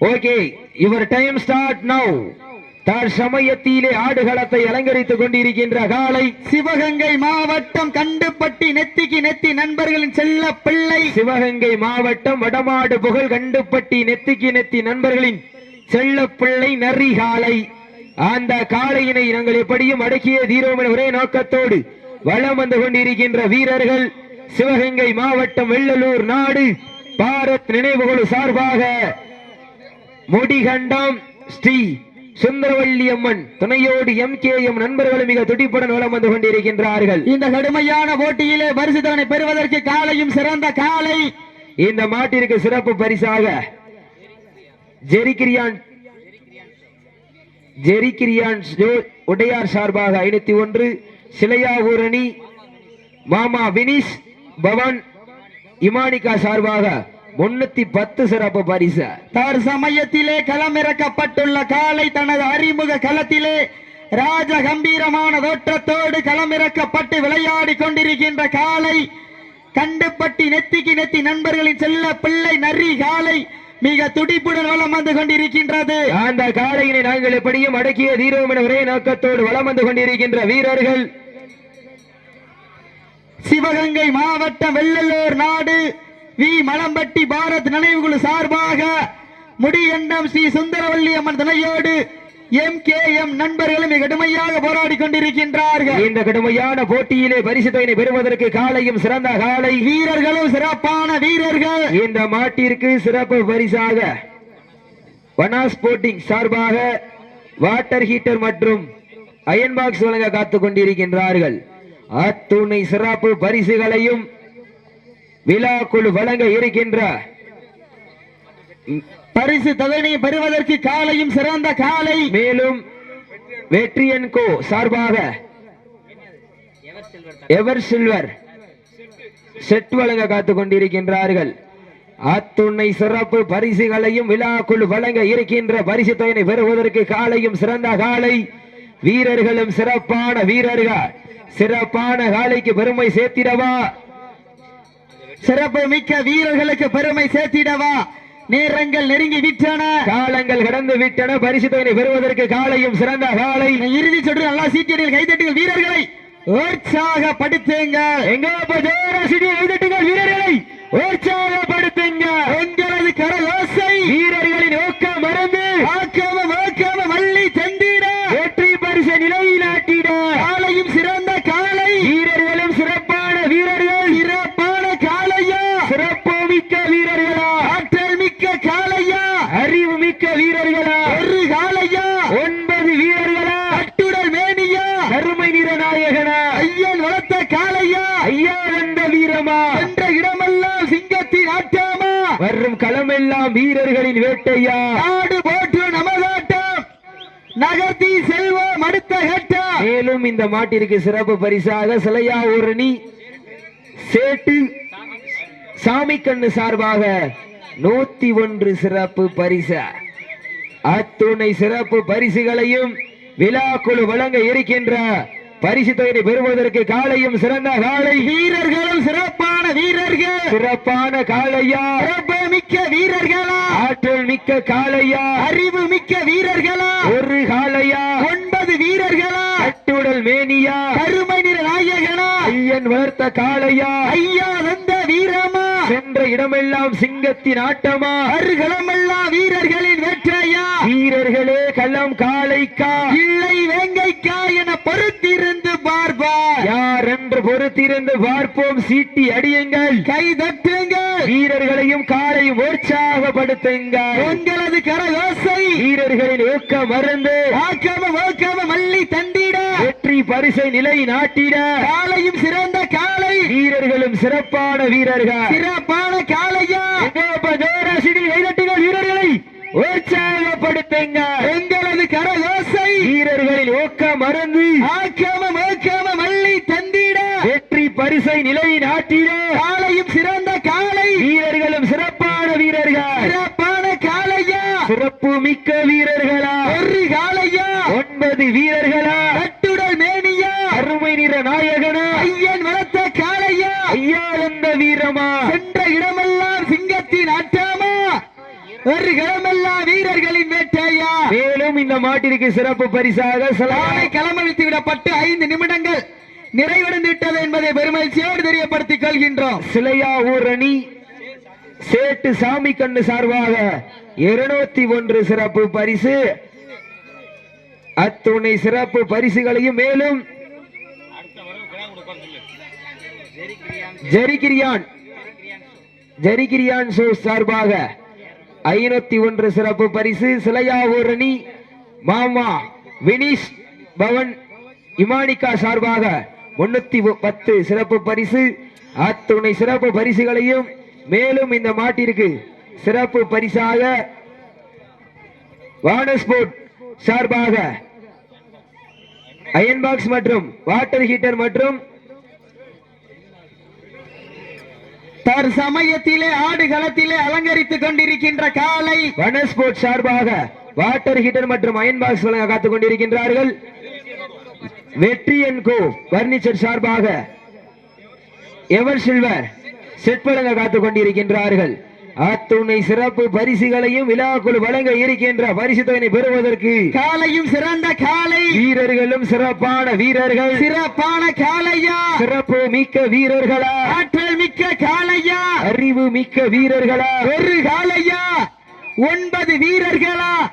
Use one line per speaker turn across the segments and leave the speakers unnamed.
Okay your time start now தற்சமயத்திலே ஆடுகளத்தை அலங்கரித்துக் கொண்டிருக்கின்ற காலை
சிவகங்கை மாவட்டம் கண்டுப்பட்டி நெத்திக்கு நெத்தி நண்பர்களின் செல்ல பிள்ளை.
சிவகங்கை மாவட்டம் வடமாடு புகழ் கண்டுப்பட்டி நெத்திக்கு நெத்தி நண்பர்களின் செல்ல பிள்ளை நரி காலை. அந்த காளையினை நாங்கள் எப்படியும் அடக்கிய தீரோம் என ஒரே நோக்கத்தோடு வலம் வந்து கொண்டிருக்கின்ற வீரர்கள் சிவகங்கை மாவட்டம் வெள்ளலூர் நாடு. பாரத் நினைவுகள் சார்பாக முடிகண்டம் ஸ்ரீ சுந்தரவல்லி அம்மன் துணையோடு எம் கே எம் நண்பர்களும் மிக துடிப்புடன் வலம் வந்து கொண்டிருக்கின்றார்கள்.
இந்த கடுமையான போட்டியிலே பரிசு தவணை பெறுவதற்கு காலையும் சிறந்த காலை.
இந்த மாட்டிற்கு சிறப்பு பரிசாக ஜெரிகிரியான் ஜெரிகிரியான் உடையார் சார்பாக ஐநூத்தி ஒன்று சிலையா ஊரணி மாமா வினிஷ் பவன் இமானிகா சார்பாக முன்னூத்தி பத்து சிறப்பு பரிசு.
தற்சமயத்திலே களமிறக்கப்பட்டுள்ள காலை தனது அறிமுக களத்திலே ராஜ கம்பீரமான தோற்றத்தோடு களமிறக்கப்பட்டு விளையாடி கொண்டிருக்கின்ற காலை கண்டுப்பட்டி நெத்திக்கு நெத்தி நண்பர்களின் செல்ல பிள்ளை நரி காலை மிக துடிப்புடன் வலம் வந்து கொண்டிருக்கின்றது.
அந்த காளையினை நாங்கள் எப்படியும் அடக்கிய தீரோம் என ஒரே நோக்கத்தோடு வலம் வந்து கொண்டிருக்கின்ற வீரர்கள்
சிவகங்கை மாவட்டம் வெள்ளலூர் நாடு வி. மலம்பட்டி பாரத் நினைவுகுழு சார்பாக முடியண்டம் ஸ்ரீ சுந்தரவல்லி அம்மன் துணையோடு எம். கே. எம். நண்பர்களும் கடுமையாக போராடி கொண்டிருக்கின்றார்கள்.
இந்த கடுமையான போட்டியிலே பரிசு தொகையை பெறுவதற்கு காளையும் சிறந்த காளை
வீரர்களும் சிறப்பான வீரர்கள்.
இந்த மாட்டிற்கு சிறப்பு பரிசாக வனா ஸ்போர்ட்டிங் சார்பாக வாட்டர் ஹீட்டர் மற்றும் அயன் பாக்ஸ் வழங்க காத்துக் கொண்டிருக்கின்றார்கள். அத்துணை சிறப்பு பரிசுகளையும் விழாக்குழு வழங்க இருக்கின்ற
பரிசு தொகையை பெறுவதற்கு காலையும் சிறந்த காலை.
மேலும் வெற்றியன் கோ சார்பாக எவர் சில்வர் செட் வழங்க காத்துக் கொண்டிருக்கின்றார்கள். அத்துணை சிறப்பு பரிசுகளையும் விழாக்குழு வழங்க இருக்கின்ற பரிசு தொகையை பெறுவதற்கு காலையும் சிறந்த காலை. வீரர்களும் சிறப்பான வீரர்கள். சிறப்பான காலைக்கு பெருமை சேர்த்திடவா?
சிறப்பு மிக்க வீரர்களுக்கு பெருமை சேர்த்திடவா? நேரங்கள் நெருங்கி விட்டன.
காலங்கள் கடந்து விட்டன. பரிசு தொகையை பெறுவதற்கு காலையும் சிறந்த காலை.
இறுதி சுற்று நல்லா சீட்டியடில் கைதட்டுங்கள் வீரர்களை உற்சாகப்படுத்துங்கள்
எங்க ஜோராசிடி எழுதிட்டுங்கள் வீரர்களை. உற்சாகப்படுத்துங்க
உங்களது கரலோசை
வீரர்களின் நோக்கம் மறந்து
ஆக்காம வாக்காம வள்ளி தந்திட
வெற்றி பரிசு நிலைநாட்டிட
காலையும் சிறந்த காலை
வீரர்களும் சிறப்பான வீரர்கள்
சிறப்பான காளையா
சிறப்பு மிக்க வீரர்களா
ஆற்றல் மிக்க காளையா
அறிவு மிக்க வீரர்களா
ஒரு காளையா
ஒன்பது வீரர்களா
கட்டுடல் மேனியா
கருமை நிற நாயகனா
ஐயன் வளர்த்த காளையா?
ஐயா வந்த வீரமா?
என்ற இடமெல்லாம் சிங்கத்தின் ஆட்டாமா?
வரும் களமெல்லாம் வீரர்களின் வேட்டையா?
நாடு போற்று நமதாட்டம். நகர்த்தி செல்வம் அடுத்த கட்டம்
மேலும் இந்த மாட்டிற்கு சிறப்பு பரிசாக சிலையா ஊரணி சேட்டு சாமி கண்ணு சார்பாக நூத்தி ஒன்று சிறப்பு பரிசு. அத்துணை சிறப்பு பரிசுகளையும் விழாக்குழு வழங்க இருக்கின்ற பரிசு தொகையை பெறுவதற்கு காலையும் சிறந்த காலை.
வீரர்களும் சிறப்பான வீரர்கள்.
சிறப்பான காளையா
சிறப்பு மிக்க வீரர்களா?
ஆற்றல் மிக்க காளையா
அறிவு மிக்க வீரர்களா?
ஒரு காளையா
ஒன்பது வீரர்களா?
கட்டுடல் மேனியா?
கருமை நிற நாயகனா?
ஐயன் வளர்த்த காளையா
ஐயா வந்த வீரமா?
சென்ற இடமெல்லாம் சிங்கத்தின் ஆட்டமா?
அருகளமெல்லாம் வீரர்களின் வெற்றையா?
வீரர்களே களம் காளைக்கா?
இல்லை வேங்கைக்கா என பொறுத்திருந்து பார்ப்பார்
யார் என்று பொறுத்திருந்து பார்ப்போம். சீட்டி அடியுங்கள்.
கை தட்டுங்கள்
வீரர்களையும் காலையும் உற்சாகப்படுத்துங்கள்.
உங்களது கரகோசை.
வீரர்களின் ஊக்கம் மருந்து
ஆக்காம வாக்காம மல்லி தண்டிட
வெற்றி பரிசை நிலை நாட்டிட.
காலையும் சிறந்த காலை
வீரர்களும் சிறப்பான வீரர்கள்.
சிறப்பான
கைதட்டுங்கள் வீரர்களை உற்சாகப்படுத்துங்க.
உங்களது கரகோசை.
வீரர்களின் ஊக்கம் மறந்து
ஆக்காம வாக்காம மல்லி தண்டிட
வெற்றி பரிசை நிலை நாட்டிட.
காலையும் சிறந்த காலை
வீரர்களும் சிறப்பான வீரர்கள்.
சிறப்பான காளையா.
சிறப்பு மிக்க வீரர்களா.
ஒரு காளையா.
ஒன்பது வீரர்களா
கட்டுடல் மேனியா
அருமை நிற நாயகனா
ஐயன் வளர்த்த காளையா
ஐயா வீரமா
சென்ற இடமெல்லாம் சிங்கத்தின் ஆட்டமா ஒரு இடமெல்லாம் வீரர்களின் வேட்டையா
மேலும் இந்த மாட்டிற்கு சிறப்பு பரிசாக. சலாமை
காலை களமழித்து விடப்பட்டு ஐந்து நிமிடங்கள் நிறைவடைந்து விட்டது என்பதை பெருமகிழ்ச்சியோடு தெரியப்படுத்திக் கொள்கின்றோம்.
சிலையா ஊர் அணி சேட்டு சாமி கண்ணு சார்பாக இருநூத்தி ஒன்று சிறப்பு பரிசு. அத்துணை சிறப்பு பரிசுகளையும் மேலும் ஜெரிகிரியான் ஜெரிகிரியான் ஷோ சார்பாக ஐநூத்தி ஒன்று சிறப்பு பரிசு. சிலையாவூர் அணி மாமா வினிஷ் பவன் இமானிகா சார்பாக முன்னூத்தி பத்து சிறப்பு பரிசு. அத்துணை சிறப்பு பரிசுகளையும் மேலும் இந்த மாட்டிற்கு சிறப்பு பரிசாக வானஸ்போர்ட் சார்பாக அயன் பாக்ஸ் மற்றும் வாட்டர் ஹீட்டர் மற்றும்
தற்சமயத்திலே ஆடு களத்திலே அலங்கரித்துக் கொண்டிருக்கின்ற காலை
வனஸ்போர்ட் சார்பாக வாட்டர் ஹீட்டர் மற்றும் அயன் பாக்ஸ் வழங்க காத்துக் கொண்டிருக்கின்றார்கள். வெற்றி அண்ட் கோ பர்னிச்சர் சார்பாக எவர் சில்வர் செட் வழங்க காத்துக் கொண்டிருக்கின்றார்கள். அத்துணை சிறப்பு பரிசுகளையும் விழாக்குழு வழங்க இருக்கின்ற பரிசு தொகையை பெறுவதற்கு
காலையும் சிறந்த காலை.
வீரர்களும் சிறப்பான வீரர்கள்.
சிறப்பான காலையா.
சிறப்பு மிக்க வீரர்களா.
ஆற்றல் மிக்க காலையா.
அறிவு மிக்க வீரர்களா.
ஒரு காலையா. ஒன்பது வீரர்களா.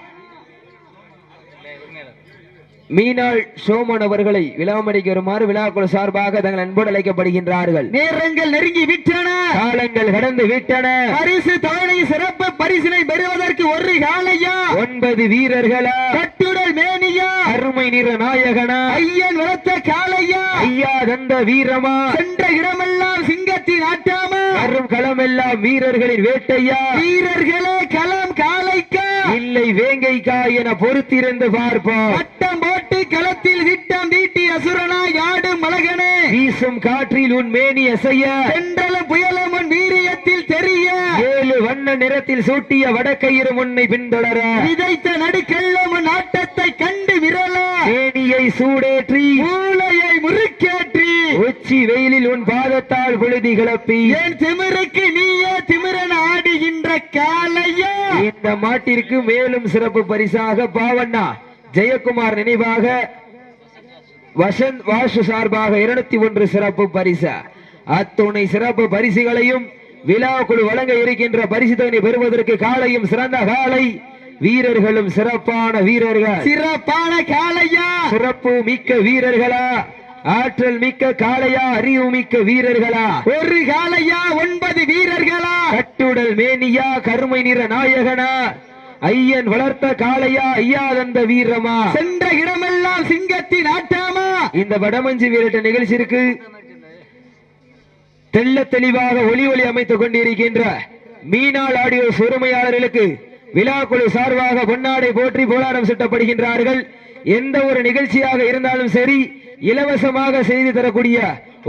மீனாள் சோமன் அவர்களை விழாமணிக்கு வருமாறு விழாக்குழு சார்பாக தங்கள் அன்போடு அழைக்கப்படுகின்றார்கள்.
நேரங்கள் நெருங்கி விட்டன.
காலங்கள் கடந்து விட்டன.
பரிசு தவணை சிறப்பு. பரிசினை பெறுவதற்கு ஒரு காலையா
ஒன்பது வீரர்களா?
கட்டுடல் மேனியா?
அருமை நிற நாயகனா?
ஐயன் வளர்த்த காலையா
ஐயா தந்த வீரமா?
சென்ற இடமெல்லாம் சிங்கத்தின் ஆட்டாமா?
அரும் களமெல்லாம் வீரர்களின் வேட்டையா?
வீரர்களே களம் காலைக்கா
இல்லை வேங்கைக்கா என பொறுத்திருந்து பார்ப்போம்.
வட்டம் போட்டு களத்தில் விட்டம் வீட்டி அசுரனா யாடு மலகனே.
வீசும் காற்றில் உன் மேனி அசைய.
சென்றலும் புயலும் உன் வீரியத்தில் தெரிய.
ஏழு வண்ண நிறத்தில் சூட்டிய வடக்கயிறு முன்னை பின்தொடர.
விதைத்த நடுக்கெல்லும் உன் ஆட்டத்தை கண்டு விரல.
மேனியை சூடேற்றி.
மூளையை முறுக்கேற்றி.
உச்சி வெயிலில் உன் பாதத்தால் புழுதி கிளப்பி.
என் திமிருக்கு நீயே திமிரன் ஆடுகின்ற காலையா
இந்த மாட்டிற்கு மேலும் சிறப்பு பரிசாக பாவண்ணா. ஜெயக்குமார் நினைவாக வசந்த் வாசு சார்பாக இருநூத்தி ஒன்று சிறப்பு பரிசு. அத்துணை சிறப்பு பரிசுகளையும் விழா குழு வழங்க இருக்கின்ற பரிசு தொகை பெறுவதற்கு காலையும் சிறந்த காலை வீரர்களும் சிறப்பான வீரர்கள்.
சிறப்பான காலையா
சிறப்பு மிக்க வீரர்களா? ஆற்றல் மிக்க காளையா? அறிவு மிக்க வீரர்களா?
ஒரு காலையா ஒன்பது வீரர்களா?
கட்டுடல் மேனியா? கருமை நிற நாயகனா? ஐயன் வளர்த்த காளையா ஐயா தந்த வீரமா?
சென்ற இடமெல்லாம் சிங்கத்தின் ஆட்டாமா?
இந்த வடமஞ்சி வீரட்ட நிகழ்ச்சிக்கு தெள்ள தெளிவாக ஒளி ஒளி அமைத்துக் கொண்டிருக்கின்ற மீனாள் ஆடியோ உரிமையாளர்களுக்கு விழாக்குழு சார்பாக பொன்னாடை போற்றி போராடம் சுட்டப்படுகின்றார்கள். எந்த ஒரு நிகழ்ச்சியாக இருந்தாலும் சரி இலவசமாக செய்து தரக்கூடிய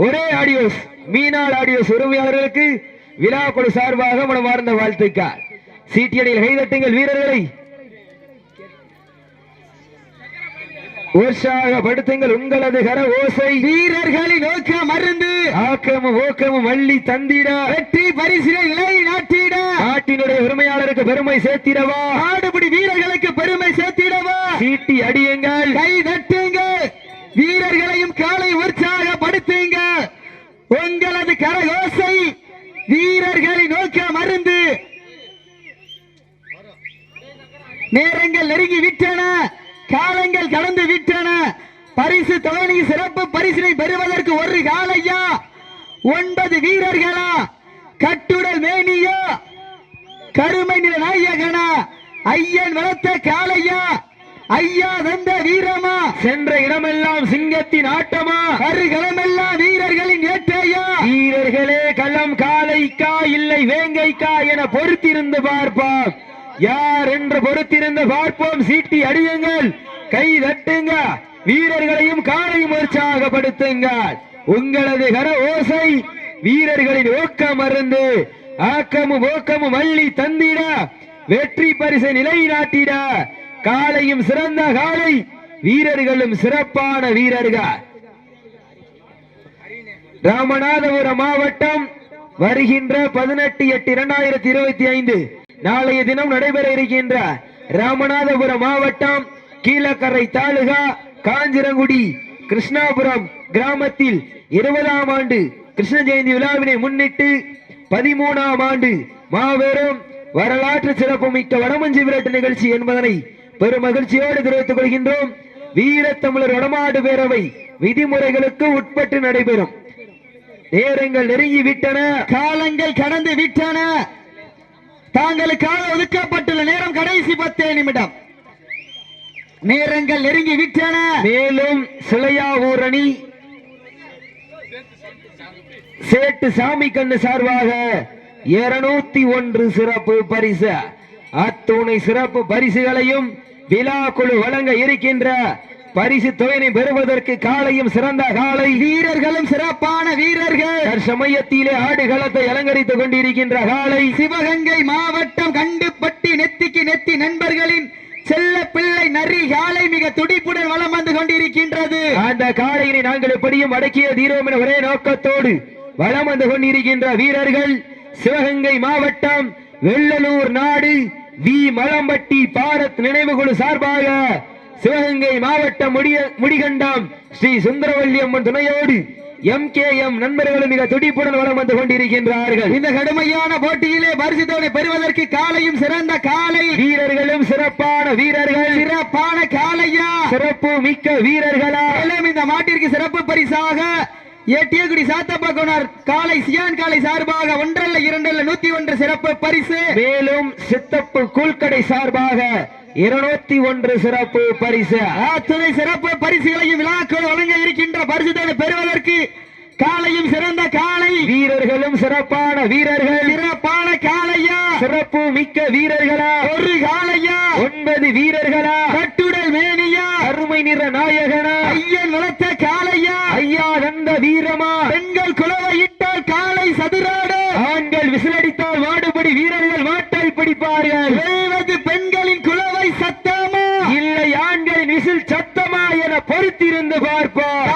ஒரே ஆடியோஸ் மீனாள் ஆடியோஸ் உரிமையாளர்களுக்கு விழாக்குழு சார்பாக மனமார்ந்த வாழ்த்துக்கள். சீட்டியடியில் கைதட்டுங்கள் வீரர்களை. உற்சாகப்படுத்துங்கள் உங்களது கர ஓசை.
வீரர்களின் நோக்க மருந்து.
ஆக்கமும் ஊக்கமும் வள்ளி தந்திட.
வெற்றி பரிசினை நிலை நாட்டிட.
நாட்டினுடைய உரிமையாளருக்கு பெருமை சேர்த்திடவா.
ஆடுபடி வீரர்களுக்கு பெருமை சேர்த்திடவா.
சீட்டி அடியுங்கள்.
கை தட்டுங்க வீரர்களையும் காலை உற்சாகப்படுத்துங்க உங்களது கரகோசை வீரர்களை நோக்க மருந்து. நேரங்கள் நெருங்கி விட்டன. காலங்கள் கடந்து விட்டன. பரிசு தொகை சிறப்பு பரிசினை பெறுவதற்கு ஒரு காலையா? ஒன்பது வீரர்களா? கட்டுடல் மேனியா? கருமை நிற நாயகனா? ஐயன் வளர்த்த காளையா? ஐயா வந்த வீரமா?
சென்ற இடமெல்லாம் சிங்கத்தின் ஆட்டமா?
கருகளமெல்லாம் வீரர்களின் ஏற்றையா
வீரர்களே களம் காலைக்கா இல்லை வேங்கைக்கா என பொறுத்திருந்து பார்ப்போம். யார் என்று பொறுத்திருந்து பார்ப்போம். சீட்டி அடியுங்கள். கை தட்டுங்க வீரர்களையும் காலையும் உற்சாகப்படுத்துங்கள். உங்களது கர ஓசை வீரர்களின் ஊக்கம் மருந்து ஆக்கமும் ஊக்கமும் வள்ளி தந்திட வெற்றி பரிசை நிலைநாட்டிட காலையும் சிறந்த காலை வீரர்களும் சிறப்பான வீரர்கள். ராமநாதபுரம் மாவட்டம் வருகின்ற பதினெட்டு எட்டு இரண்டாயிரத்தி இருபத்தி ஐந்து. நாளைய தினம் நடைபெற இருக்கின்ற ராமநாதபுரம் மாவட்டம் கீழக்கரை தாலுகா காஞ்சிரங்குடி கிருஷ்ணாபுரம் கிராமத்தில் இருபதாம் ஆண்டு கிருஷ்ண ஜெயந்தி விழாவினை முன்னிட்டு பதிமூணாம் ஆண்டு மாபெரும் வரலாற்று சிறப்புமிக்க வடமஞ்சி விரட்டு நிகழ்ச்சி என்பதனை பெரும் மகிழ்ச்சியோடு தெரிவித்துக் கொள்கின்றோம். வீரத்தமிழர் வடமாடு பேரவை விதிமுறைகளுக்கு உட்பட்டு நடைபெறும். நேரங்கள் நெருங்கி விட்டன.
காலங்கள் கடந்து விட்டன. தாங்களுக்காக ஒதுக்கப்பட்டுள்ள நேரம் கடைசி பத்தே நிமிடம். நேரங்கள் நெருங்கி விட்டன.
மேலும் சிலையாவூரணி சேட்டு சாமி கண்ணு சார்பாக இருநூத்தி ஒன்று சிறப்பு பரிசு. அத்துணை சிறப்பு பரிசுகளையும் விழா குழு வழங்க இருக்கின்ற பரிசு தொகையினை பெறுவதற்கு காலையும் சிறந்த காலை
வீரர்களும் சிறப்பான வீரர்கள்.
தற்சமயத்திலே ஆடுகளத்தை அலங்கரித்துக் கொண்டிருக்கின்ற காலை
சிவகங்கை மாவட்டம் கண்டுபட்டி நெத்திக்கு நெத்தி நண்பர்களின் செல்ல பிள்ளை நரி காலை மிக துடிப்புடன் வளம் வந்து கொண்டிருக்கின்றது.
அந்த காலையினை நாங்கள் எப்படியும் அடக்கிய தீரோம் என ஒரே நோக்கத்தோடு வளம் வந்து கொண்டிருக்கின்ற வீரர்கள் சிவகங்கை மாவட்டம் வெள்ளலூர் நாடு வி. மலம்பட்டி பாரத் நினைவுகுழு சார்பாக சிவகங்கை மாவட்டம் முடிய முடிகண்டம் ஸ்ரீ சுந்தரவல்லி அம்மன் துணையோடு எம் கே எம் நண்பர்களும் மிக துடிப்புடன் வலம் வந்து கொண்டிருக்கின்றார்கள்.
இந்த கடுமையான போட்டியிலே பரிசுத்தவனை பெறுவதற்கு காலையும் சிறந்த காலை.
வீரர்களும் சிறப்பான வீரர்கள்.
சிறப்பான காலையா?
சிறப்பு மிக்க வீரர்களா?
இந்த மாட்டிற்கு சிறப்பு பரிசாக ஏட்டியகுடி சாத்தப்பா கோனார் காலை சியான் காலை சார்பாக ஒன்றல்ல இரண்டல்ல நூத்தி ஒன்று சிறப்பு பரிசு.
மேலும் சித்தப்பு கூழ்கடை சார்பாக இருநூத்தி ஒன்று சிறப்பு பரிசு.
அத்துணை சிறப்பு பரிசுகளையும் விழாக்கள் வழங்க இருக்கின்ற பரிசுத்தனை பெறுவதற்கு காலையும் சிறந்த காலை.
வீரர்களும் சிறப்பான வீரர்கள்.
சிறப்பான காலையா?
சிறப்பு மிக்க வீரர்களா?
ஒரு காலையா?
ஒன்பது வீரர்களா?
கட்டுடல் மேனியா?
அருமை நிற நாயகனா?
ஐயன் வளர்த்த காலையா?
ஐயா நந்த வீரமா?
பெண்கள் குலவையிட்டால் காலை சதுராடு?
ஆண்கள் விசிலடித்தால் மாடுபடி வீரர்கள் மாட்டை பிடிப்பார்கள். பார்ப்போம்.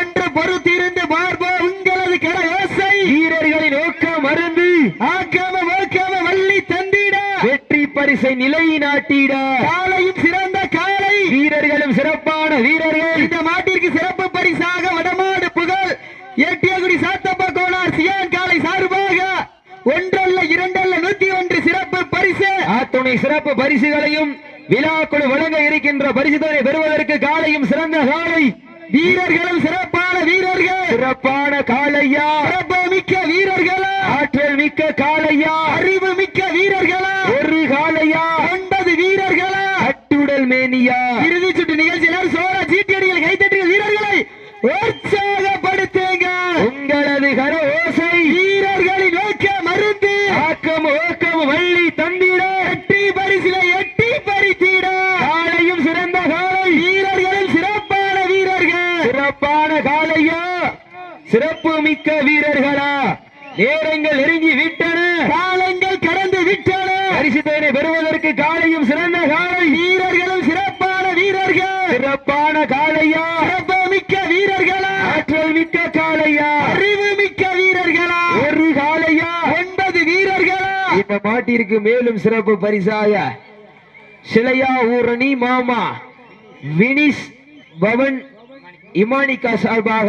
என்று பொறுத்திருந்து பார்ப்போம். உங்களது கரயோசை
வீரர்களின் ஊக்கம் மருந்து
ஆக்காம ஓக்காம வள்ளி தந்திட.
வெற்றி பரிசை நிலைநாட்டிட
காலையும் சிறந்த காலை.
வீரர்களும் சிறப்பான வீரர்கள்.
இந்த மாட்டிற்கு சிறப்பு பரிசாக வடமாடு புகழ். ஏட்டியகுடி சாத்தப்ப கோனார் சியான் காலை சார்பாக ஒன்றல்ல இரண்டல்ல நூத்தி ஒன்று சிறப்பு பரிசு.
அத்துணை சிறப்பு பரிசுகளையும் விழாக்குழு வழங்க இருக்கின்ற பரிசுதனை பெறுவதற்கு காலையும் சிறந்த காலை.
வீரர்களும் சிறப்பான வீரர்கள்.
சிறப்பான காளையா.
சிறப்பு மிக்க வீரர்களா.
ஆற்றல் மிக்க காளையா.
அறிவு மிக்க வீரர்களா.
ஒரு காளையா.
ஒன்பது வீரர்களா.
அட்டுடல் மேனியா.
இறுதி சுற்று நிகழ்ச்சியில் சோழ சீட்டடிகள் கைத்தட்டிய வீரர்களை உற்சாகப்படுத்துங்க
உங்களது கர ஓசை
வீரர்களின் நோக்க மருந்து
ஆக்கம் ஓக்கம் வள்ளி தந்திட
எட்டி பரிசிலை எட்டி பறித்திட
காளையும் சிறந்த காளை
வீரர்களும் சிறப்பான வீரர்கள்
சிறப்பான காளையா சிறப்பு மிக்க வீரர்களா நேரங்கள் நெருங்கி விட்டன.
காலங்கள் கடந்து விட்டன.
பரிசுத்தனை பெறுவதற்கு காளையும் சிறந்த காளை
வீரர்களும் சிறப்பான வீரர்கள்.
சிறப்பான காளையா
சிறப்பு மிக்க வீரர்களா?
ஆற்றல் மிக்க காளையா
அறிவு மிக்க வீரர்களா?
ஒரு காளையா
ஒன்பது வீரர்களா?
இந்த மாட்டிற்கு மேலும் சிறப்பு பரிசாக சிலையா ஊரணி மாமா வினிஸ் பவன் இமானிகா சார்பாக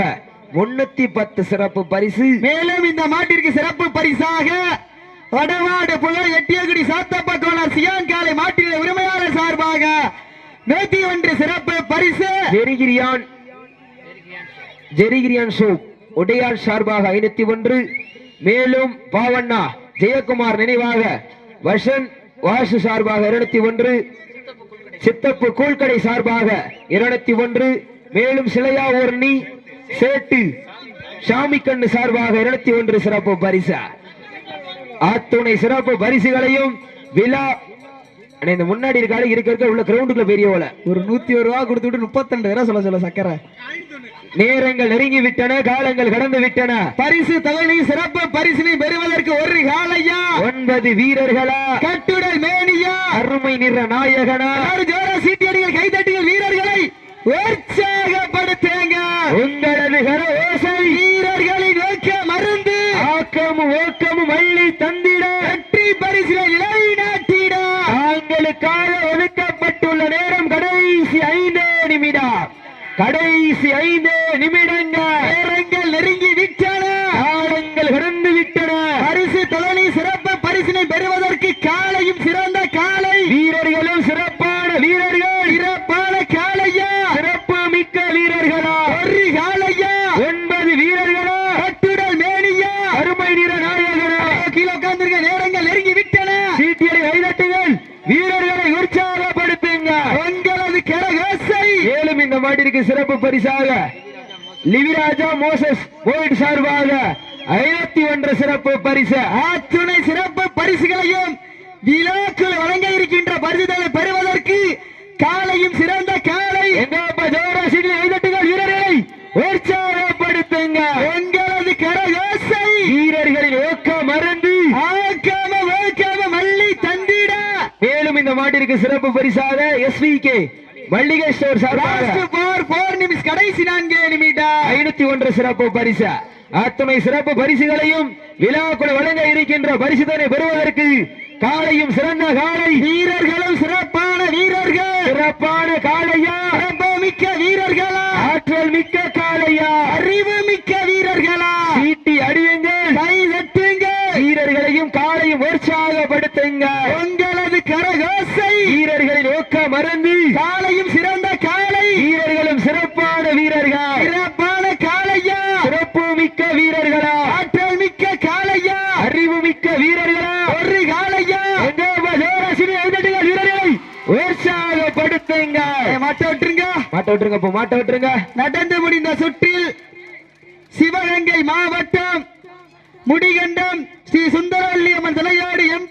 முன்னூத்தி பத்து சிறப்பு பரிசு.
மேலும் இந்த மாட்டிற்கு சிறப்பு பரிசாக வடவாடு புகழ் எட்டியகுடி சாத்தப்ப கோணர் சியான் காலை மாட்டின் உரிமையாளர் சார்பாக நூத்தி ஒன்று சிறப்பு பரிசு.
ஜெரிகிரியான். ஜெரிகிரியான் சோப் உடையார் சார்பாக ஐநூத்தி ஒன்று. மேலும் பாவண்ணா ஜெயக்குமார் நினைவாக வசன் வாசு சார்பாக இருநூத்தி ஒன்று. சித்தப்பு கூழ்கடை சார்பாக இருநூத்தி ஒன்று. மேலும் சிலையா ஊர்ணி சேட்டு சாமிக்கண்ணு சார்பாக இருநூத்தி ஒன்று சிறப்பு பரிசு. அத்துணை சிறப்பு பரிசுகளையும் விழா இந்த முன்னாடி இருக்காரு இருக்க இருக்க உள்ள கிரவுண்டுக்குள்ள பெரிய ஓலை.
ஒரு நூத்தி ஒரு ரூபா கொடுத்து விட்டு முப்பத்தி ரூபா சொல்ல சொல்ல சக்கரை.
நேரங்கள் நெருங்கி விட்டன காலங்கள் கடந்து விட்டன.
பரிசு தொகையை சிறப்பு பரிசினை பெறுவதற்கு ஒரு காலையா
ஒன்பது வீரர்களா?
கட்டுடல் மேனியா?
அருமை நிற நாயகனா?
ஜோரா சீட்டியடிகள் கைதட்டிகள் வீரர்களை உற்சாகப்படுத்துங்க
உங்களது கர ஓசை
வீரர்களின் நோக்க மருந்து
ஆக்கமும் ஓக்கமும் அள்ளி தந்திட
வெற்றி பரிசிலை நிலைநாட்டிட
தாங்களுக்காக ஒதுக்கப்பட்டுள்ள நேரம் கடைசி ஐந்து நிமிடம் கடைசி ஐந்து நிமிடங்கள்
நேரங்கள் நெருங்கி விட்டன
காலங்கள் கடந்து விட்டன
பரிசு தொழிலை சிறப்பு பரிசினை பெறுவதற்கு காலையும் சிறந்த காலை
வீரர்களும் சிறப்பான வீரர்கள்
சிறப்பான காலையா
சிறப்பு மிக்க வீரர்களா
ஒரு காலையா
ஒன்பது வீரர்களா
கட்டுடல் மேனியா
அருமை நிற நாயகரா
கீழே உட்கார்ந்திருக்க நேரங்கள் நெருங்கி விட்டன
சீட்டியலை கைதட்டுங்கள் வீரர்களை உற்சாகப்படுத்துங்க
உங்களது கரகோசை
மேலும் இந்த மாட்டிற்கு சிறப்பு பரிசாக. லிவிராஜா மோசஸ் போயிட் சார்பாக ஐநூத்தி ஒன்று சிறப்பு பரிசு.
ஆத்துணை சிறப்பு பரிசுகளையும் விழாக்கள் வழங்க இருக்கின்ற பரிசுகளை பெறுவதற்கு காலையும் சிறந்த காலை.
கைதட்டுங்கள் வீரர்களை உற்சாகப்படுத்துங்க.
உங்களது கரகோசை
வீரர்களின் ஊக்கம் மறந்து
ஆக்காம ஓக்காம மல்லி தந்திட.
மேலும் இந்த மாட்டிற்கு சிறப்பு பரிசாக எஸ்விகே மல்லிகை ஸ்டோர்
நிமிஷம் கடைசி நான்கு நிமிடம்.
ஐநூத்தி ஒன்று சிறப்பு பரிசு. அத்துணை சிறப்பு பரிசுகளையும் விழாக்குள் வழங்க இருக்கின்ற பரிசுதனை பெறுவதற்கு காலையும் சிறந்த காலை.
வீரர்களும் சிறப்பான வீரர்கள்.
சிறப்பான காளையா
சிறப்பு மிக்க வீரர்களா?
ஆற்றல் மிக்க காளையா
அறிவு மிக்க வீரர்களா?
சீட்டி அடியுங்கள்.
கை தட்டுங்க
வீரர்களையும் காலையும் உற்சாகப்படுத்துங்க
உங்களது கரகோசை
வீரர்களின் ஊக்க மறந்து
காலையும் சிறந்த காலை.
வீரர்களும் சிறப்பான வீரர்கள்.
சிறப்பான காளையா
சிறப்பு மிக்க வீரர்களா.
ஆற்றல் மிக்க காளையா
அறிவு மிக்க வீரர்களா.
ஒரு
ஐந்தடிகள் வீரர்களை உற்சாகப்படுத்துங்க
மாட்ட விட்டுருங்க.
மாட்ட விட்டுருங்க இப்போ மாட்ட விட்டுருங்க.
நடந்து முடிந்த சுற்றில் சிவகங்கை மாவட்டம் முடிகண்டம் ஸ்ரீ சுந்தரவல்லி அம்மன் தலையாடு எம்